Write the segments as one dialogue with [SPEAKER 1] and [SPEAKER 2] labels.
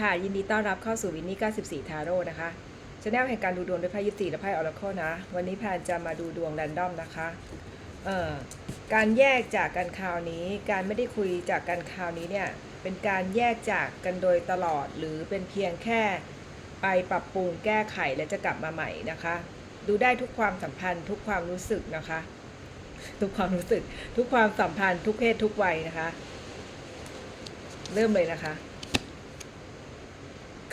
[SPEAKER 1] ค่ะ ยินดีต้อนรับเข้าสู่วินนี่94 ทาโร่นะคะชแนลแห่งการดูดวงด้วยไพ่ยิปซีและไพ่ออราเคิลนะ วันนี้แพนจะมาดูดวงแรนดอมนะคะเอ่อการแยกจากกันคราวนี้ การไม่ได้คุยจากกันคราวนี้เนี่ย เป็นการแยกจากกันโดยตลอด หรือเป็นเพียงแค่ไปปรับปรุงแก้ไขและจะกลับมาใหม่นะคะ ดูได้ทุกความสัมพันธ์ ทุกความรู้สึกนะคะ ทุกความรู้สึก ทุกความสัมพันธ์ ทุกเพศทุกวัยนะคะ เริ่มเลยนะคะ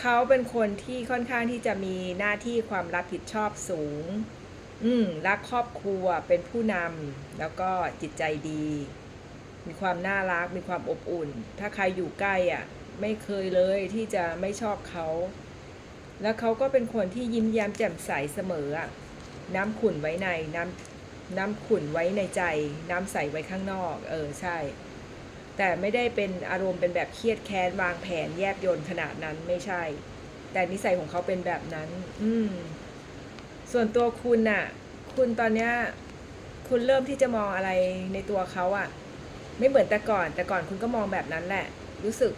[SPEAKER 1] เขาเป็นคนที่ค่อนข้างที่จะมีหน้าที่ความรับผิดชอบสูง อืมรักครอบครัวเป็นผู้นำแล้วก็จิตใจดี มีความน่ารักมีความอบอุ่น ถ้าใครอยู่ใกล้อะ ไม่เคยเลยที่จะไม่ชอบเขา แล้วเขาก็เป็นคนที่ยิ้มแย้มแจ่มใสเสมออะน้ำขุ่นไว้ในน้ำน้ำขุ่นไว้ในใจ น้ำใสไว้ข้างนอก เออใช่ แต่ไม่ได้เป็นอารมณ์เป็นแบบเครียดแค้นวางแผนแยบยนขนาดนั้นไม่ใช่ แต่นิสัยของเขาเป็นแบบนั้น อืม ส่วนตัวคุณน่ะ คุณตอนเนี้ยคุณเริ่มที่จะมองอะไรในตัวเขาอะไม่เหมือนแต่ก่อน แต่ก่อนคุณก็มองแบบนั้นแหละ รู้สึก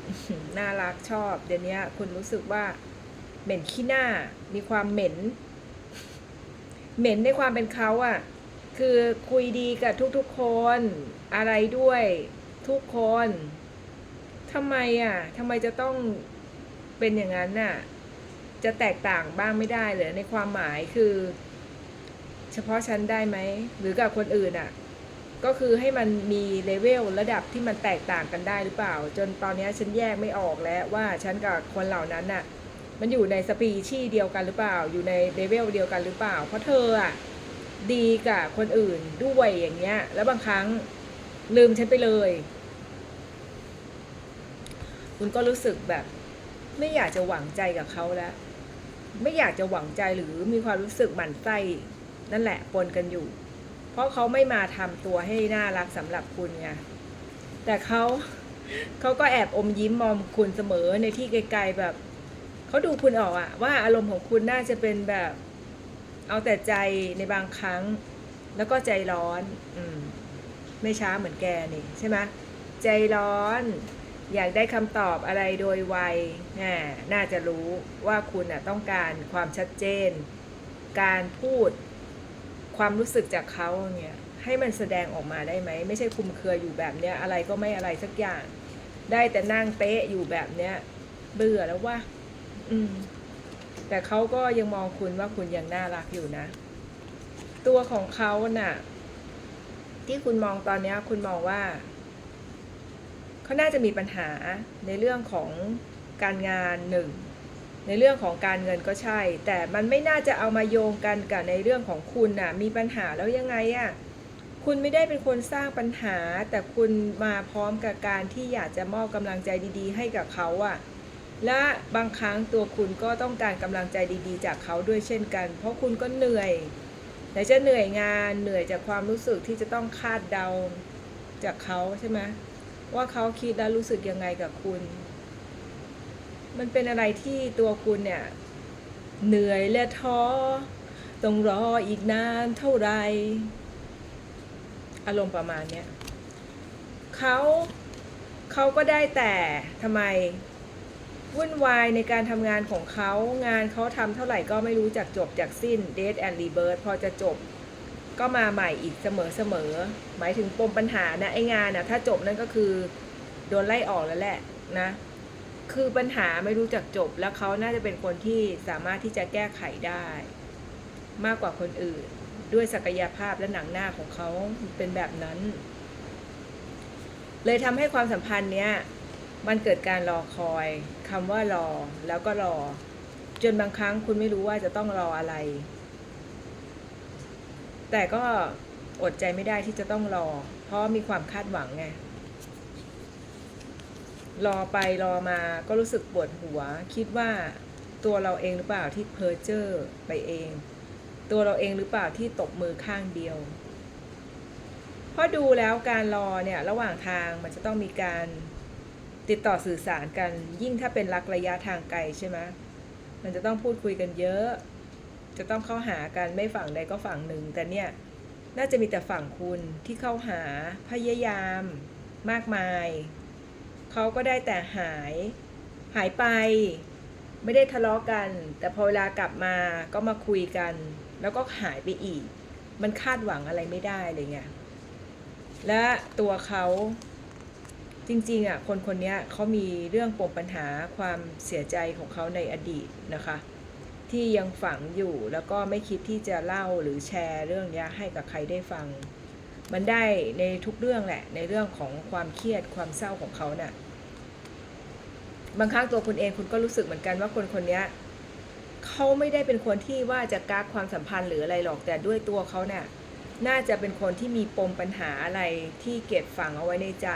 [SPEAKER 1] น่ารักชอบ เดี๋ยวนี้คุณรู้สึกว่า เหม็นขี้หน้า มีความเหม็น เหม็นในความเป็นเขาอะคือคุยดีกับทุกๆคนอะไรด้วย ทุกคนทำไมอะทำไมจะต้องเป็นอย่างนั้นน่ะ จะแตกต่างบ้างไม่ได้เหรอในความหมายคือ เฉพาะฉันได้ไหม หรือกับคนอื่นอะ ก็คือให้มันมีเลเวลระดับที่มันแตกต่างกันได้หรือเปล่า จนตอนนี้ฉันแยกไม่ออกแล้วว่าฉันกับคนเหล่านั้นน่ะ มันอยู่ในสปีชีส์เดียวกันหรือเปล่า อยู่ในเลเวลเดียวกันหรือเปล่า เพราะเธออะดีกับคนอื่นด้วยอย่างเงี้ย แล้วบางครั้งลืมฉันไปเลย คุณก็รู้สึกแบบ ไม่อยากจะหวังใจกับเขาแล้ว ไม่อยากจะหวังใจหรือมีความรู้สึกหมั่นไส้นั่นแหละปนกันอยู่ เพราะเขาไม่มาทำตัวให้น่ารักสำหรับคุณไงแต่เขาเขาก็แอบอมยิ้มมอมคุณเสมอในที่ไกลๆแบบเขาดูคุณออกอะว่าอารมณ์ของคุณน่าจะเป็นแบบ เอาแต่ใจในบางครั้ง แล้วก็ใจร้อน อืม ไม่ช้าเหมือนแกนี่ใช่ไหมใจร้อน อยากได้คำตอบอะไรโดยไวน่าจะรู้ว่าคุณต้องการความชัดเจน การพูดความรู้สึกจากเขาเนี่ยให้มันแสดงออกมาได้ไหม ไม่ใช่คุมเครืออยู่แบบเนี้ยอะไรก็ไม่อะไรสักอย่าง ได้แต่นั่งเตะอยู่แบบเนี้ยเบื่อแล้วว่า อืม แต่เขาก็ยังมองคุณว่าคุณยังน่ารักอยู่นะ ตัวของเขาน่ะ ที่คุณมองตอนเนี้ยคุณมองว่า เขาน่าจะมีปัญหาในเรื่องของการงานหนึ่งในเรื่องของการเงินก็ใช่ แต่มันไม่น่าจะเอามาโยงกันกับในเรื่องของคุณน่ะมีปัญหาแล้วยังไงอะ่ะคุณไม่ได้เป็นคนสร้างปัญหา แต่คุณมาพร้อมกับการที่อยากจะมอบกำลังใจดี ๆ ให้กับเขาอะ่ะและบางครั้งตัวคุณก็ต้องการกำลังใจดีๆ จากเขาด้วยเช่นกัน เพราะคุณก็เหนื่อยแต่จะเหนื่อยงานเหนื่อยจากความรู้สึกที่จะต้องคาดเดาจากเขาใช่ไหม ว่าเขาคิดและรู้สึกยังไงกับคุณ มันเป็นอะไรที่ตัวคุณเนี่ย เหนื่อยและท้อต้องรออีกนานเท่าไร อารมณ์ประมาณเนี้ยเขาเขาก็ได้แต่ทำไมวุ่นวายในการทำงานของเขา งานเขาทำเท่าไหร่ก็ไม่รู้จักจบจากสิ้น Date and Rebirth พอจะจบ ก็มาใหม่อีกเสมอเสมอหมายถึงปมปัญหานะไอ้งานนะถ้าจบนั่นก็คือโดนไล่ออกแล้วแหละนะคือปัญหาไม่รู้จักจบแล้วเขาน่าจะเป็นคนที่สามารถที่จะแก้ไขได้ มากกว่าคนอื่น ด้วยศักยภาพและหนังหน้าของเขาเป็นแบบนั้น เลยทำให้ความสัมพันธ์เนี้ยมันเกิดการรอคอยคำว่ารอแล้วก็รอ จนบางครั้งคุณไม่รู้ว่าจะต้องรออะไร แต่ก็อดใจไม่ได้ที่จะต้องรอ เพราะมีความคาดหวังไง รอไปรอมาก็รู้สึกปวดหัว คิดว่าตัวเราเองหรือเปล่าที่เพ้อเจ้อไปเอง ตัวเราเองหรือเปล่าที่ตบมือข้างเดียวเพราะดูแล้วการรอเนี่ยระหว่างทางมันจะต้องมีการติดต่อสื่อสารกันยิ่งถ้าเป็นรักระยะทางไกลใช่ไหมมันจะต้องพูดคุยกันเยอะ จะต้องเข้าหากันไม่ฝั่งใดก็ฝั่งหนึ่ง แต่เนี่ยน่าจะมีแต่ฝั่งคุณที่เข้าหาพยายามมากมาย เขาก็ได้แต่หายหายไป ไม่ได้ทะเลาะกัน แต่พอเวลากลับมาก็มาคุยกัน แล้วก็หายไปอีก มันคาดหวังอะไรไม่ได้เลยไงและตัวเขาจริงๆอะคนคนนี้เขามีเรื่องปมปัญหาความเสียใจของเขาในอดีตนะคะ ที่ยังฝังอยู่ แล้วก็ไม่คิดที่จะเล่าหรือแชร์เรื่องนี้ให้กับใครได้ฟัง มันได้ในทุกเรื่องแหละ ในเรื่องของความเครียดความเศร้าของเขาเน่ะบางครั้งตัวคุณเองคุณก็รู้สึกเหมือนกันว่าคนคนนี้เขาไม่ได้เป็นคนที่ว่าจะกักความสัมพันธ์หรืออะไรหรอกแต่ด้วยตัวเขาเนี่ยน่าจะเป็นคนที่มีปมปัญหาอะไรที่เก็บฝังเอาไว้ในใจ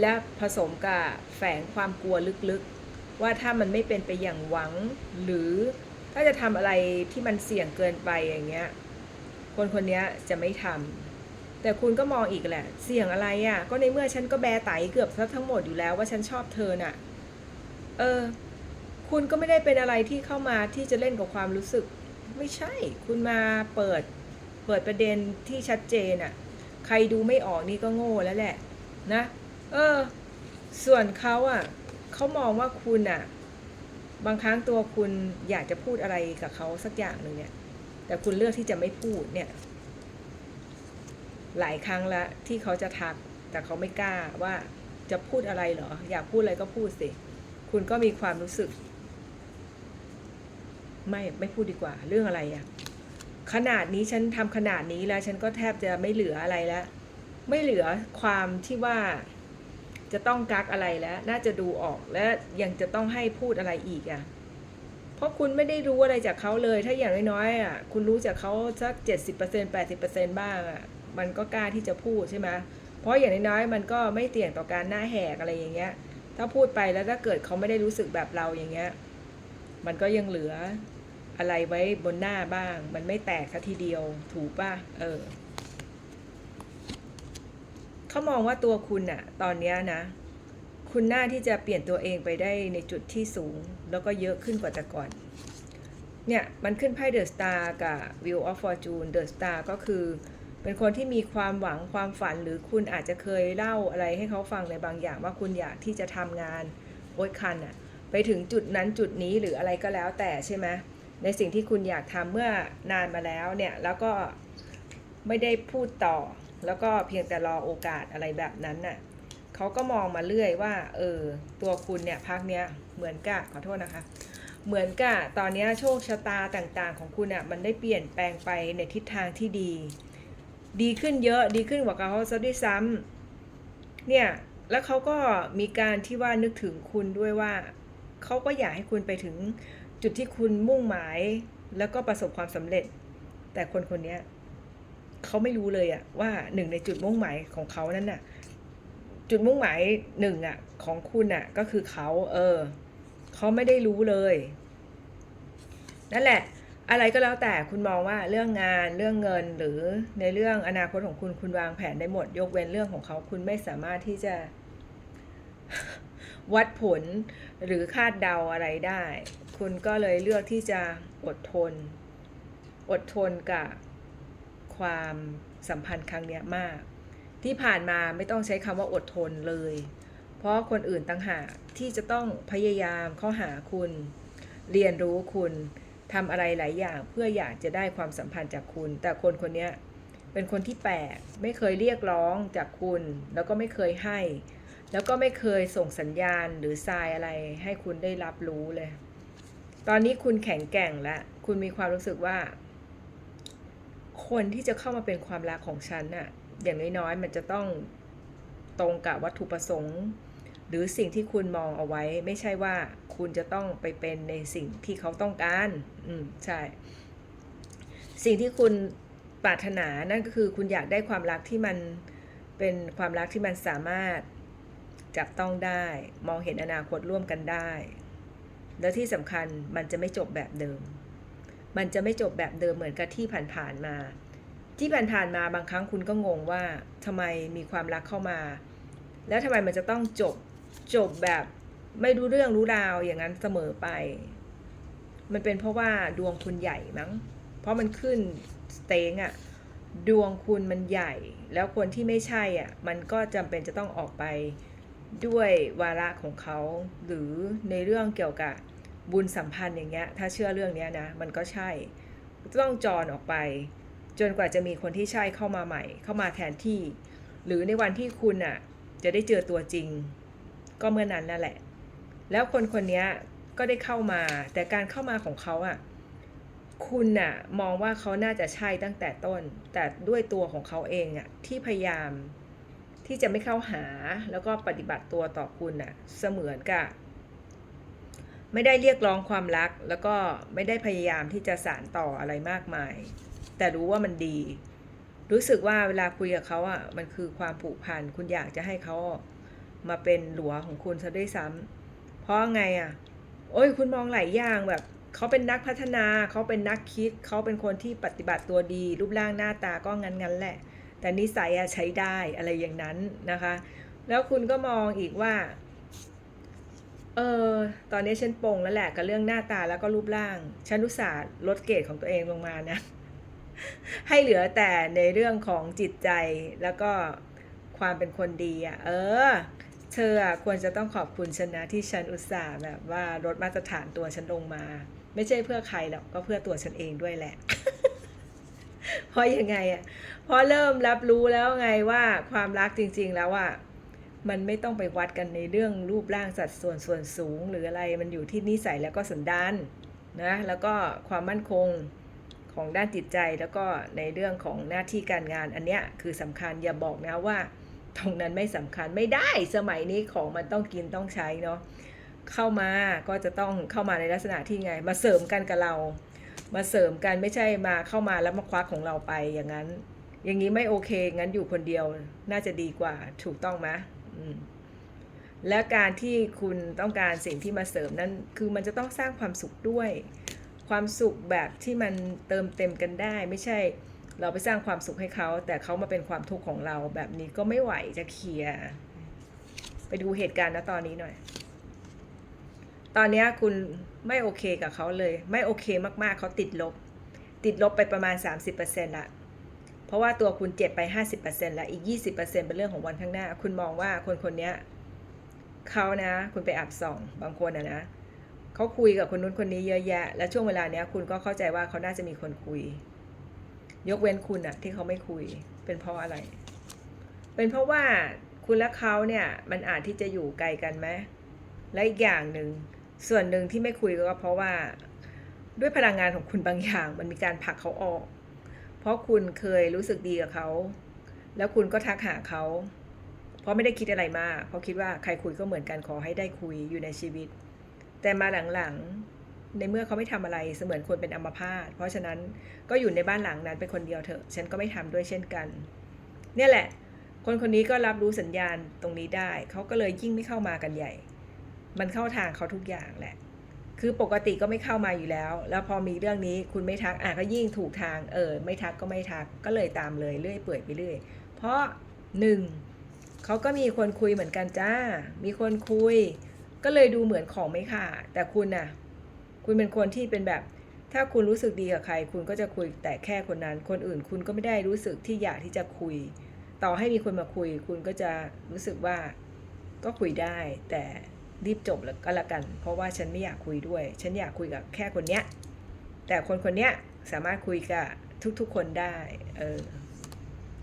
[SPEAKER 1] และผสมกับแฝงความกลัวลึกๆ ว่าถ้ามันไม่เป็นไปอย่างหวัง หรือถ้าจะทำอะไรที่มันเสี่ยงเกินไปอย่างเงี้ย คนคนนี้จะไม่ทำแต่คุณก็มองอีกแหละ เสี่ยงอะไรอะ่ะ ก็ในเมื่อฉันก็แบไตเกือบทั้งหมดอยู่แล้วว่าฉันชอบเธอน่ะ เออ คุณก็ไม่ได้เป็นอะไรที่เข้ามาที่จะเล่นกับความรู้สึก ไม่ใช่ คุณมาเปิด เปิดประเด็นที่ชัดเจนอะ่ะ ใครดูไม่ออกนี่ก็โง่แล้วแหละ นะ เออ ส่วนเขาอะ่ะ เขามองว่าคุณอะบางครั้งตัวคุณอยากจะพูดอะไรกับเขาสักอย่างหนึ่งเนี่ย แต่คุณเลือกที่จะไม่พูดเนี่ย หลายครั้งแล้วที่เขาจะทัก แต่เขาไม่กล้าว่าจะพูดอะไรเหรอ อยากพูดอะไรก็พูดสิ คุณก็มีความรู้สึก ไม่ไม่พูดดีกว่า เรื่องอะไรอะขนาดนี้ฉันทำขนาดนี้แล้ว ฉันก็แทบจะไม่เหลืออะไรแล้ว ไม่เหลือความที่ว่า จะต้องกักอะไรแล้ว น่าจะดูออกและยังจะต้องให้พูดอะไรอีกอะเพราะคุณไม่ได้รู้อะไรจากเขาเลย ถ้าอย่างน้อยๆอะ คุณรู้จากเขาสักเจ็ดสิบเปอร์เซ็นแปดสิบเปอร์เซ็นบ้างอะ มันก็กล้าที่จะพูดใช่ไหมเพราะอย่างน้อยๆมันก็ไม่เสี่ยงต่อการหน้าแหกอะไรอย่างเงี้ย ถ้าพูดไปแล้วถ้าเกิดเขาไม่ได้รู้สึกแบบเราอย่างเงี้ย มันก็ยังเหลืออะไรไว้บนหน้าบ้าง มันไม่แตกซะทีเดียว ถูกป่ะ เออ เขามองว่าตัวคุณอะตอนนี้นะ คุณน่าที่จะเปลี่ยนตัวเองไปได้ในจุดที่สูง แล้วก็เยอะขึ้นกว่าแต่ก่อน เนี่ย มันขึ้นไพ่เดอะสตาร์กับ Wheel of Fortune เดอะสตาร์ก็คือ เป็นคนที่มีความหวังความฝันหรือคุณอาจจะเคยเล่าอะไรให้เขาฟังในบางอย่างว่าคุณอยากที่จะทำงานโอ๊ยคันอะไปถึงจุดนั้นจุดนี้หรืออะไรก็แล้วแต่ใช่ไหมในสิ่งที่คุณอยากทำเมื่อนานมาแล้วเนี่ยแล้วก็ไม่ได้พูดต่อ แล้วก็เพียงแต่รอโอกาสอะไรแบบนั้นน่ะเขาก็มองมาเรื่อยว่าเออตัวคุณเนี่ยพักเนี้ยเหมือนกับขอโทษนะคะ เหมือนกับตอนนี้โชคชะตาต่างๆ ของคุณอะมันได้เปลี่ยนแปลงไปในทิศทางที่ดี ดีขึ้นเยอะดีขึ้นกว่าเขาซะด้วยซ้ำเนี่ยแล้วเขาก็มีการที่ว่านึกถึงคุณด้วยว่าเขาก็อยากให้คุณไปถึงจุดที่คุณมุ่งหมาย แล้วก็ประสบความสำเร็จ แต่คนคนนี้ เขาไม่รู้เลยอะว่าหนึ่งในจุดมุ่งหมายของเขานั้นน่ะ จุดมุ่งหมายหนึ่งอะของคุณอะก็คือเขาเออเขาไม่ได้รู้เลย นั่นแหละ อะไรก็แล้วแต่คุณมองว่าเรื่องงานเรื่องเงินหรือในเรื่องอนาคตของคุณคุณวางแผนได้หมด ยกเว้นเรื่องของเขาคุณไม่สามารถที่จะวัดผลหรือคาดเดาอะไรได้ คุณก็เลยเลือกที่จะอดทน อดทนกับ ความสัมพันธ์ครั้งนี้มาก ที่ผ่านมาไม่ต้องใช้คำว่าอดทนเลย เพราะคนอื่นต่างหากที่จะต้องพยายามเข้าหาคุณ เรียนรู้คุณทำอะไรหลายอย่างเพื่ออยากจะได้ความสัมพันธ์จากคุณ แต่คนคนนี้เป็นคนที่แปลกไม่เคยเรียกร้องจากคุณ แล้วก็ไม่เคยให้ แล้วก็ไม่เคยส่งสัญญาณหรือทรายอะไรให้คุณได้รับรู้เลย ตอนนี้คุณแข็งแกร่งแล้วคุณมีความรู้สึกว่า คนที่จะเข้ามาเป็นความรักของฉันน่ะอย่างน้อยๆมันจะต้องตรงกับวัตถุประสงค์ หรือสิ่งที่คุณมองเอาไว้ ไม่ใช่ว่าคุณจะต้องไปเป็นในสิ่งที่เขาต้องการ อืมใช่ สิ่งที่คุณปรารถนานั่นก็คือคุณอยากได้ความรักที่มันเป็นความรักที่มันสามารถจับต้องได้ มองเห็นอนาคตร่วมกันได้ แล้วที่สำคัญมันจะไม่จบแบบเดิม มันจะไม่จบแบบเดิมเหมือนกับที่ผ่านๆมา ที่ผ่านๆมาบางครั้งคุณก็งงว่าทำไมมีความรักเข้ามา แล้วทำไมมันจะต้องจบจบแบบไม่รู้เรื่องรู้ราวอย่างนั้นเสมอไป มันเป็นเพราะว่าดวงคุณใหญ่มั้ง เพราะมันขึ้นสเตงอะดวงคุณมันใหญ่ แล้วคนที่ไม่ใช่อะมันก็จำเป็นจะต้องออกไปด้วยวาระของเขา หรือในเรื่องเกี่ยวกับ บุญสัมพันธ์อย่างเงี้ย ถ้าเชื่อเรื่องเนี้ยนะ มันก็ใช่ ต้องจรออกไป จนกว่าจะมีคนที่ใช่เข้ามาใหม่ เข้ามาแทนที่ หรือในวันที่คุณอะ จะได้เจอตัวจริง ก็เมื่อนั้นนั่นแหละ แล้วคนคนนี้ก็ได้เข้ามา แต่การเข้ามาของเขาอะ คุณน่ะมองว่าเขาน่าจะใช่ตั้งแต่ต้น แต่ด้วยตัวของเขาเองอะที่พยายามที่จะไม่เข้าหาแล้วก็ปฏิบัติตัวต่อคุณน่ะ เสมือนกับ ไม่ได้เรียกร้องความรัก แล้วก็ไม่ได้พยายามที่จะสานต่ออะไรมากมาย แต่รู้ว่ามันดี รู้สึกว่าเวลาคุยกับเขาอะมันคือความผูกพันคุณอยากจะให้เขามาเป็นหลัวของคุณซะด้วยซ้ำเพราะไงอะ โอ้ยคุณมองหลายอย่างแบบเขาเป็นนักพัฒนาเขาเป็นนักคิดเขาเป็นคนที่ปฏิบัติตัวดี รูปร่างหน้าตาก็งั้นๆแหละ แต่นิสัยอะใช้ได้อะไรอย่างนั้นนะคะ แล้วคุณก็มองอีกว่า เออ ตอนนี้ฉันปงแล้วแหละกับเรื่องหน้าตาแล้วก็รูปร่าง ฉันอุตส่าห์ลดเกรดของตัวเองลงมานะ ให้เหลือแต่ในเรื่องของจิตใจแล้วก็ความเป็นคนดีอะ่ะ เออ เธอควรจะต้องขอบคุณฉันนะที่ฉันอุตส่าห์แบบว่าลดมาตรฐานตัวฉันลงมา ไม่ใช่เพื่อใครหรอกก็เพื่อตัวฉันเองด้วยแหละ เพราะยังไงอะ่ะเพราะเริ่มรับรู้แล้วไงว่าความรักจริง ๆ แล้วอะ มันไม่ต้องไปวัดกันในเรื่องรูปร่างสัดส่วนส่วนสูง หรืออะไรมันอยู่ที่นิสัยแล้วก็สันดานนะแล้วก็ความมั่นคงของด้านจิตใจแล้วก็ในเรื่องของหน้าที่การงานอันเนี้ยคือสำคัญอย่าบอกนะว่า ตรงนั้นไม่สำคัญไม่ได้สมัยนี้ของมันต้องกินต้องใช้เนาะเข้ามาก็จะต้องเข้ามาในลักษณะที่ไง มาเสริมกันกับเรา มาเสริมกันไม่ใช่มาเข้ามาแล้วมาควักของเราไปอย่างนั้น อย่างนี้ไม่โอเคงั้นอยู่คนเดียวน่าจะดีกว่าถูกต้องไหม และการที่คุณต้องการสิ่งที่มาเสริมนั้น คือมันจะต้องสร้างความสุขด้วย ความสุขแบบที่มันเติมเต็มกันได้ ไม่ใช่เราไปสร้างความสุขให้เขา แต่เขามาเป็นความทุกข์ของเราแบบนี้ก็ไม่ไหวจะเคลียร์ไปดูเหตุการณ์นะตอนนี้หน่อย ตอนนี้คุณไม่โอเคกับเขาเลย ไม่โอเคมากๆเขาติดลบ ติดลบไปประมาณ 30%ละเพ ราะว่าตัวคุณเจ็บไป 50%แล้วอีก 20%เป็นเรื่องของวันข้างหน้า คุณมองว่าคนคนนี้เขานะ คุณไปอับส่องบางคนนะนะเขาคุยกับคนนู้นคนนี้เยอะแยะ และช่วงเวลาเนี้ยคุณก็เข้าใจว่าเขาน่าจะมีคนคุย ยกเว้นคุณอะที่เขาไม่คุย เป็นเพราะอะไร เป็นเพราะว่าคุณและเขาเนี่ยมันอาจที่จะอยู่ไกลกันไหมและอีกอย่างหนึ่งส่วนหนึ่งที่ไม่คุยก็เพราะว่า ด้วยพลังงานของคุณบางอย่าง มันมีการผลักเขาออก เพราะคุณเคยรู้สึกดีกับเขา แล้วคุณก็ทักหาเขา เพราะไม่ได้คิดอะไรมากเพราะคิดว่าใครคุยก็เหมือนกันขอให้ได้คุยอยู่ในชีวิต แต่มาหลังๆ ในเมื่อเขาไม่ทำอะไรเสมือนคนเป็นอัมพาตเพราะฉะนั้นก็อยู่ในบ้านหลังนั้นเป็นคนเดียวเถอะ ฉันก็ไม่ทำด้วยเช่นกัน เนี่ยแหละ คนคนนี้ก็รับรู้สัญญาณตรงนี้ได้ เขาก็เลยยิ่งไม่เข้ามากันใหญ่ มันเข้าทางเขาทุกอย่างแหละ คือปกติก็ไม่เข้ามาอยู่แล้ว แล้วพอมีเรื่องนี้คุณไม่ทักอะก็ยิ่งถูกทางเออไม่ทักก็ไม่ทักก็เลยตามเลยเรื่อยเปื่อยไปเรื่อย เพราะหนึ่งเขาก็มีคนคุยเหมือนกันจ้า มีคนคุย ก็เลยดูเหมือนของไม่ขาดแต่คุณน่ะ คุณเป็นคนที่เป็นแบบ ถ้าคุณรู้สึกดีกับใคร คุณก็จะคุยแต่แค่คนนั้น คนอื่นคุณก็ไม่ได้รู้สึกที่อยากที่จะคุย ต่อให้มีคนมาคุย คุณก็จะรู้สึกว่าก็คุยได้ แต่ รีบจบแล้วก็แล้วกัน เพราะว่าฉันไม่อยากคุยด้วย ฉันอยากคุยกับแค่คนเนี้ย แต่คนคนเนี้ยสามารถคุยกับทุกๆคนได้ เออ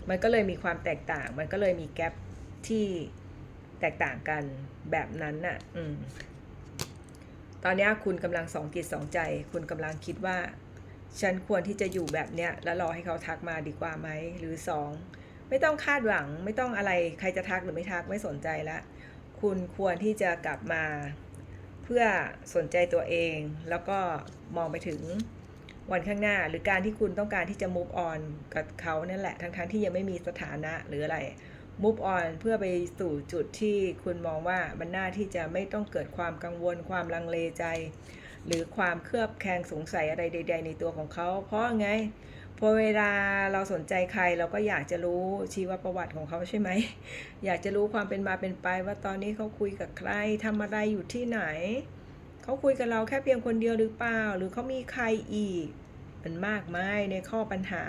[SPEAKER 1] มันก็เลยมีความแตกต่าง มันก็เลยมีแกลบที่แตกต่างกันแบบนั้นน่ะ อืม ตอนนี้คุณกำลังสองจิตสองใจ คุณกำลังคิดว่า ฉันควรที่จะอยู่แบบเนี้ย แล้วรอให้เขาทักมาดีกว่าไหม หรือสอง ไม่ต้องคาดหวัง ไม่ต้องอะไร ใครจะทักหรือไม่ทักไม่สนใจละ คุณควรที่จะกลับมา เพื่อสนใจตัวเอง แล้วก็มองไปถึงวันข้างหน้า หรือการที่คุณต้องการที่จะ move on กับเขานั่นแหละ ทั้งๆทที่ยังไม่มีสถานะหรืออะไร move on เพื่อไปสู่จุดที่คุณมองว่ามันน่าที่จะไม่ต้องเกิดความกังวล ความลังเลใจ หรือความเครือบแคลงสงสัยอะไรใด ๆ ในตัวของเขา เพราะไง พอเวลาเราสนใจใครเราก็อยากจะรู้ชีวประวัติของเขาใช่ไหม อยากจะรู้ความเป็นมาเป็นไป ว่าตอนนี้เขาคุยกับใครทำอะไรอยู่ที่ไหน เขาคุยกับเราแค่เพียงคนเดียวหรือเปล่า หรือเขามีใครอีก มันมากมายในข้อปัญหา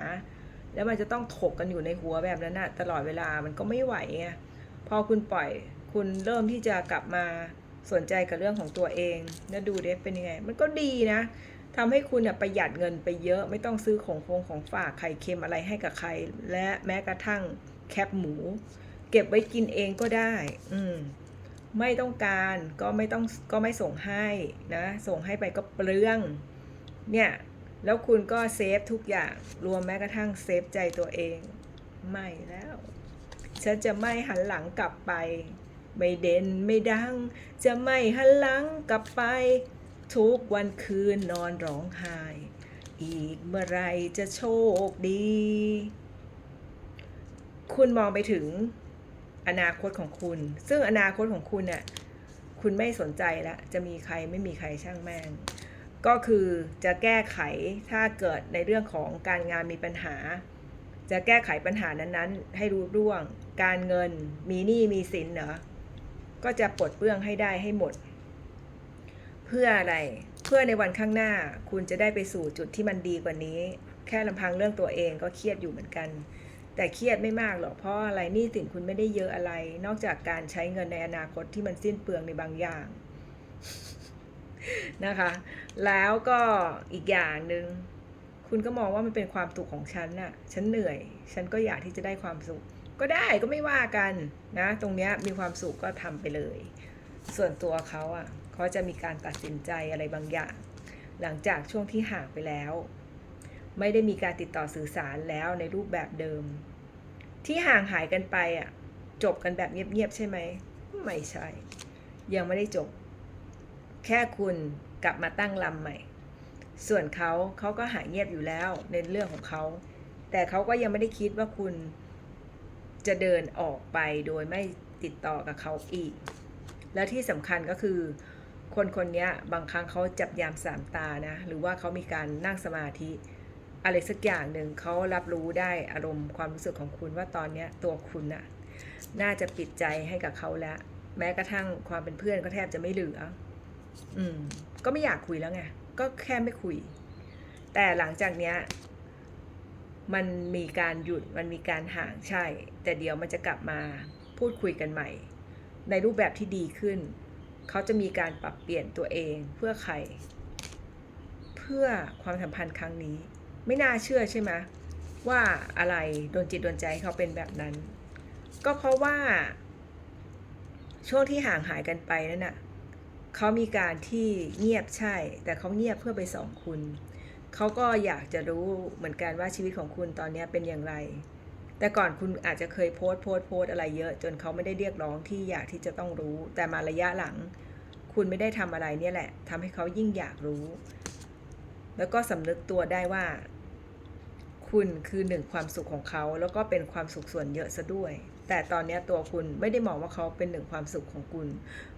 [SPEAKER 1] แล้วมันจะต้องถกกันอยู่ในหัวแบบนั้นนะตลอดเวลามันก็ไม่ไหวไงพอคุณปล่อยคุณเริ่มที่จะกลับมาสนใจกับเรื่องของตัวเอง แล้วดูเดฟเป็นยังไง มันก็ดีนะ ทำให้คุณเนี่ยประหยัดเงินไปเยอะ ไม่ต้องซื้อของคงของฝากไข่เค็มอะไรให้กับใคร และแม้กระทั่งแคปหมู เก็บไว้กินเองก็ได้ อืมไม่ต้องการก็ไม่ต้องก็ไม่ส่งให้นะ ส่งให้ไปก็เปลือง เนี่ย แล้วคุณก็เซฟทุกอย่างรวมแม้กระทั่งเซฟใจตัวเอง ไม่แล้ว ฉันจะไม่หันหลังกลับไป ไม่เด่นไม่ดัง จะไม่หันหลังกลับไป ทุกวันคืนนอนร้องไห้ อีกเมื่อไรจะโชคดี คุณมองไปถึงอนาคตของคุณ ซึ่งอนาคตของคุณน่ะ คุณไม่สนใจแล้วจะมีใครไม่มีใครช่างแม่ง ก็คือจะแก้ไขถ้าเกิดในเรื่องของการงานมีปัญหา จะแก้ไขปัญหานั้นๆ ให้รู้ร่วง การเงินมีหนี้มีสินเหรอ ก็จะปลดเปลื้องให้ได้ให้หมด พื่ออะไร เพื่อในวันข้างหน้าคุณจะได้ไปสู่จุดที่มันดีกว่านี้ แค่ลำพังเรื่องตัวเองก็เครียดอยู่เหมือนกัน แต่เครียดไม่มากหรอกเพราะอะไรนี้สินคุณไม่ได้เยอะอะไร นอกจากการใช้เงินในอนาคตที่มันสิ้นเปลืองในบางอย่างนะคะ แล้วก็อีกอย่างหนึ่งคุณก็มองว่ามันเป็นความสุขของฉันน่ะ ฉันเหนื่อย ฉันก็อยากที่จะได้ความสุข ก็ได้ก็ไม่ว่ากันนะ ตรงเนี้ยมีความสุขก็ทำไปเลย ส่วนตัวเขาอะ เขาจะมีการตัดสินใจอะไรบางอย่าง หลังจากช่วงที่ห่างไปแล้ว ไม่ได้มีการติดต่อสื่อสารแล้วในรูปแบบเดิม ที่ห่างหายกันไปอะจบกันแบบเงียบๆใช่ไหมไม่ใช่ ยังไม่ได้จบ แค่คุณกลับมาตั้งลำใหม่ ส่วนเขาเขาก็หายเงียบอยู่แล้วในเรื่องของเขา แต่เขาก็ยังไม่ได้คิดว่าคุณจะเดินออกไปโดยไม่ติดต่อกับเขาอีก แล้วที่สำคัญก็คือ คนคนนี้บางครั้งเขาจับยามสามตานะ หรือว่าเขามีการนั่งสมาธิอะไรสักอย่างหนึ่งเขารับรู้ได้อารมณ์ความรู้สึกของคุณว่าตอนนี้ตัวคุณน่ะน่าจะปิดใจให้กับเขาแล้ว แม้กระทั่งความเป็นเพื่อนก็แทบจะไม่เหลือ อืม ก็ไม่อยากคุยแล้วไงก็แค่ไม่คุย แต่หลังจากเนี้ยมันมีการหยุดมันมีการห่างใช่ แต่เดี๋ยวมันจะกลับมาพูดคุยกันใหม่ ในรูปแบบที่ดีขึ้น เขาจะมีการปรับเปลี่ยนตัวเองเพื่อใคร เพื่อความสัมพันธ์ครั้งนี้ ไม่น่าเชื่อใช่ไหมว่าอะไรโดนจิตโดนใจให้เขาเป็นแบบนั้น ก็เพราะว่า ช่วงที่ห่างหายกันไปนั่นน่ะเขามีการที่เงียบใช่ แต่เขาเงียบเพื่อไปส่องคุณ เขาก็อยากจะรู้เหมือนกันว่าชีวิตของคุณตอนนี้เป็นอย่างไร แต่ก่อนคุณอาจจะเคยโพสต์โพสต์โพสต์อะไรเยอะ จนเขาไม่ได้เรียกร้องที่อยากที่จะต้องรู้ แต่มาระยะหลัง คุณไม่ได้ทำอะไรเนี่ยแหละทำให้เขายิ่งอยากรู้ แล้วก็สำนึกตัวได้ว่า คุณคือหนึ่งความสุขของเขา แล้วก็เป็นความสุขส่วนเยอะซะด้วย แต่ตอนนี้ตัวคุณไม่ได้มองว่าเขาเป็นหนึ่งความสุขของคุณ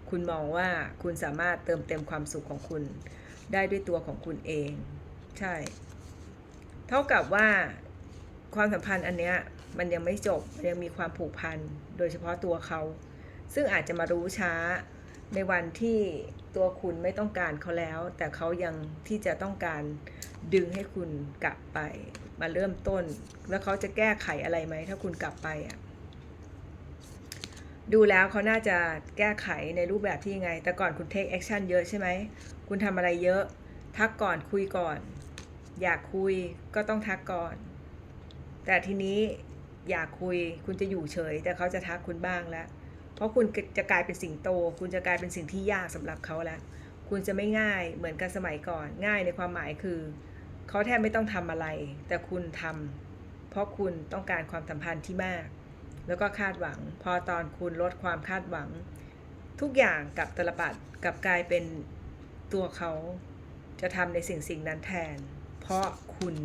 [SPEAKER 1] คุณมองว่าคุณสามารถเติมเต็มความสุขของคุณ ได้ด้วยตัวของคุณเอง ใช่ เท่ากับว่าความสัมพันธ์อันเนี้ย มันยังไม่จบมันยังมีความผูกพันโดยเฉพาะตัวเขา ซึ่งอาจจะมารู้ช้าในวันที่ตัวคุณไม่ต้องการเขาแล้ว แต่เขายังที่จะต้องการดึงให้คุณกลับไป มาเริ่มต้น แล้วเขาจะแก้ไขอะไรไหมถ้าคุณกลับไปอะดูแล้วเขาน่าจะแก้ไขในรูปแบบที่ยังไง แต่ก่อนคุณเทคแอคชั่นเยอะใช่ไหม คุณทำอะไรเยอะ ทักก่อนคุยก่อน อยากคุยก็ต้องทักก่อน แต่ทีนี้ อยากคุย คุณจะอยู่เฉย แต่เขาจะทักคุณบ้างแล้ว เพราะคุณจะกลายเป็นสิ่งโต คุณจะกลายเป็นสิ่งที่ยากสำหรับเขาแล้ว คุณจะไม่ง่ายเหมือนกับสมัยก่อน ง่ายในความหมายคือ เขาแทบไม่ต้องทำอะไร แต่คุณทำเพราะคุณต้องการความสัมพันธ์ที่มาก แล้วก็คาดหวัง พอตอนคุณลดความคาดหวัง ทุกอย่างกับตลปัดกับกลายเป็นตัวเขาจะทำในสิ่งสิ่งนั้นแทน เพราะคุณ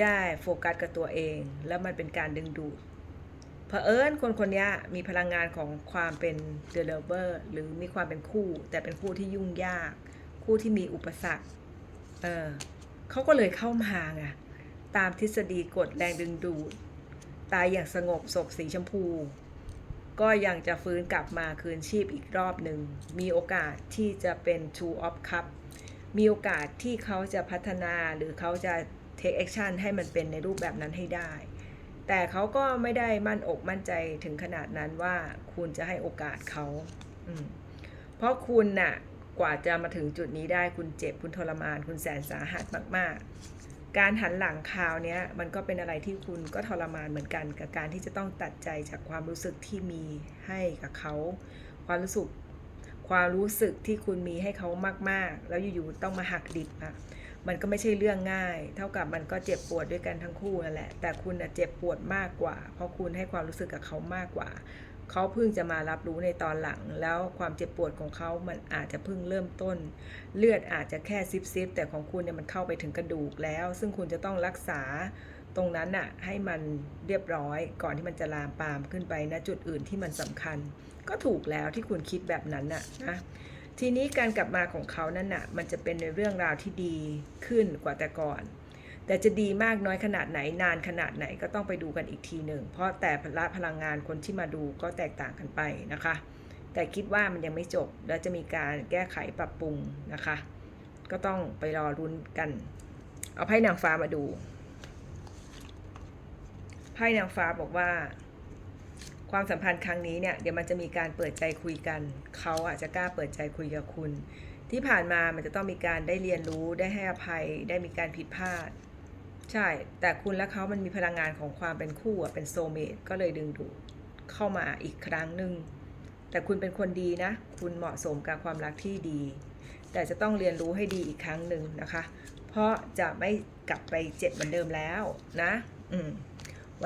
[SPEAKER 1] ได้โฟกัสกับตัวเอง แล้วมันเป็นการดึงดูดเผอิญคนคนนี้มีพลังงานของความเป็นเดลเวอร์หรือมีความเป็นคู่ แต่เป็นคู่ที่ยุ่งยาก คู่ที่มีอุปสรรคเออเขาก็เลยเข้ามาไงตามทฤษฎีกฎแรงดึงดูด ตายอย่างสงบศพสีชมพู ก็ยังจะฟื้นกลับมาคืนชีพอีกรอบหนึ่ง มีโอกาสที่จะเป็น Two of Cup มีโอกาสที่เขาจะพัฒนาหรือเขาจะ take action ให้มันเป็นในรูปแบบนั้นให้ได้ แต่เขาก็ไม่ได้มั่นอกมั่นใจถึงขนาดนั้นว่าคุณจะให้โอกาสเขา เพราะคุณน่ะกว่าจะมาถึงจุดนี้ได้คุณเจ็บคุณทรมาน คุณแสนสาหัสมาก ๆ การหันหลังคราวเนี้ยมันก็เป็นอะไรที่คุณก็ทรมานเหมือนกัน กับการที่จะต้องตัดใจจากความรู้สึกที่มีให้กับเขา ความรู้สึกความรู้สึกที่คุณมีให้เขามาก ๆ แล้วอยู่ ๆ ต้องมาหักดิบอะ มันก็ไม่ใช่เรื่องง่าย เท่ากับมันก็เจ็บปวดด้วยกันทั้งคู่นั่นแหละ แต่คุณน่ะเจ็บปวดมากกว่า เพราะคุณให้ความรู้สึกกับเขามากกว่า เขาเพิ่งจะมารับรู้ในตอนหลัง แล้วความเจ็บปวดของเขามันอาจจะเพิ่งเริ่มต้น เลือดอาจจะแค่ซิบซิบแต่ของคุณเนี่ยมันเข้าไปถึงกระดูกแล้ว ซึ่งคุณจะต้องรักษาตรงนั้นน่ะให้มันเรียบร้อยก่อนที่มันจะลามปามขึ้นไปณจุดอื่นที่มันสำคัญ ก็ถูกแล้วที่คุณคิดแบบนั้นน่ะนะ ทีนี้การกลับมาของเขานั่นน่ะมันจะเป็นในเรื่องราวที่ดีขึ้นกว่าแต่ก่อน แต่จะดีมากน้อยขนาดไหนนานขนาดไหนก็ต้องไปดูกันอีกทีหนึ่งเพราะแต่ละพลังงานคนที่มาดูก็แตกต่างกันไปนะคะ แต่คิดว่ามันยังไม่จบแล้วจะมีการแก้ไขปรับปรุงนะคะ ก็ต้องไปรอรุ้นกัน เอาไพ่นางฟ้ามาดูไพ่นางฟ้าบอกว่า ความสัมพันธ์ครั้งนี้เนี่ยเดี๋ยวมันจะมีการเปิดใจคุยกัน เขาอาจจะกล้าเปิดใจคุยกับคุณ ที่ผ่านมามันจะต้องมีการได้เรียนรู้ได้ให้อภัยได้มีการผิดพลาด ใช่ แต่คุณและเขามันมีพลังงานของความเป็นคู่อะเป็นโซเมตก็เลยดึงดูดเข้ามาอีกครั้งหนึ่งแต่คุณเป็นคนดีนะ คุณเหมาะสมกับความรักที่ดี แต่จะต้องเรียนรู้ให้ดีอีกครั้งหนึ่งนะคะ เพราะจะไม่กลับไปเจ็บเหมือนเดิมแล้วนะ อืม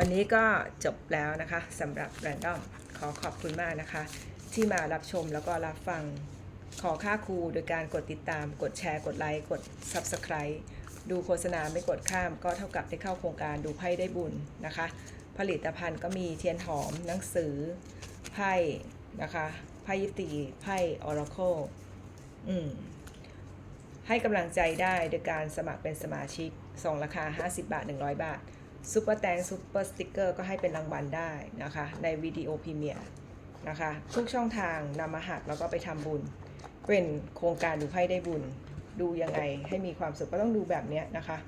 [SPEAKER 1] วันนี้ก็จบแล้วนะคะสำหรับ Random ขอขอบคุณมากนะคะ ที่มารับชมแล้วก็รับฟังขอค่าครูโดยการกดติดตาม กดแชร์ กดไลค์ กด Subscribe ดูโฆษณาไม่กดข้าม ก็เท่ากับได้เข้าโครงการดูไพ่ได้บุญนะคะ ผลิตภัณฑ์ก็มีเทียนหอมหนังสือไพ่นะคะไพ่ยิปตีไพ่ Oracle อืมให้กำลังใจได้โดยการสมัครเป็นสมาชิกส่งราคา 50 บาท 100 บาท ซุปเปอร์แตงซุปเปอร์สติกเกอร์ก็ให้เป็นรางวัลได้นะคะ ในวิดีโอพรีเมียร์นะคะ ทุกช่องทางนำมาหักแล้วก็ไปทำบุญ เป็นโครงการดูไพ่ได้บุญ ดูยังไงให้มีความสุขก็ต้องดูแบบนี้นะคะ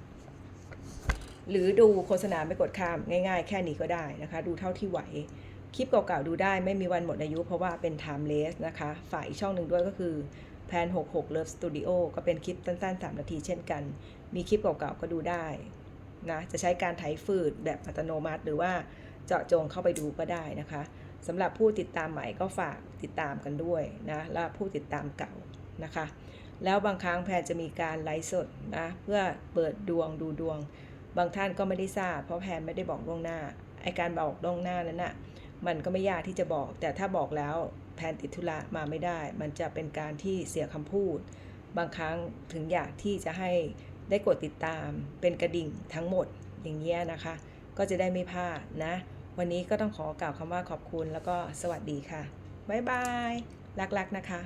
[SPEAKER 1] หรือดูโฆษณาไม่กดข้ามง่าย ๆ แค่นี้ก็ได้นะคะ ดูเท่าที่ไหวคลิปเก่าๆดูได้ไม่มีวันหมดอายุเพราะว่าเป็น timeless นะคะ ฝ่ายอีกช่องหนึ่งด้วยก็คือแพน66 Love Studio ก็เป็นคลิปสั้นๆ 3 นาทีเช่นกัน มีคลิปเก่าๆก็ดูได้ นะจะใช้การไถฟืดแบบอัตโนมัติ หรือว่าเจาะจงเข้าไปดูก็ได้นะคะสำหรับผู้ติดตามใหม่ก็ฝากติดตามกันด้วยนะและผู้ติดตามเก่านะคะ แล้วบางครั้งแพนจะมีการไลฟ์สดนะเพื่อเปิดดวงดูดวง บางท่านก็ไม่ได้ทราบ เพราะแพนไม่ได้บอกล่วงหน้าไอการบอกล่วงหน้านั้นน่ะมันก็ไม่ยากที่จะบอก แต่ถ้าบอกแล้วแพนติดธุระมาไม่ได้ มันจะเป็นการที่เสียคำพูด บางครั้งถึงอยากที่จะให้ ได้กดติดตามเป็นกระดิ่งทั้งหมดอย่างเงี้ยนะคะ ก็จะได้ไม่พลาดนะ วันนี้ก็ต้องขอกล่าวคำว่าขอบคุณแล้วก็สวัสดีค่ะ บ๊ายบาย รักๆนะคะ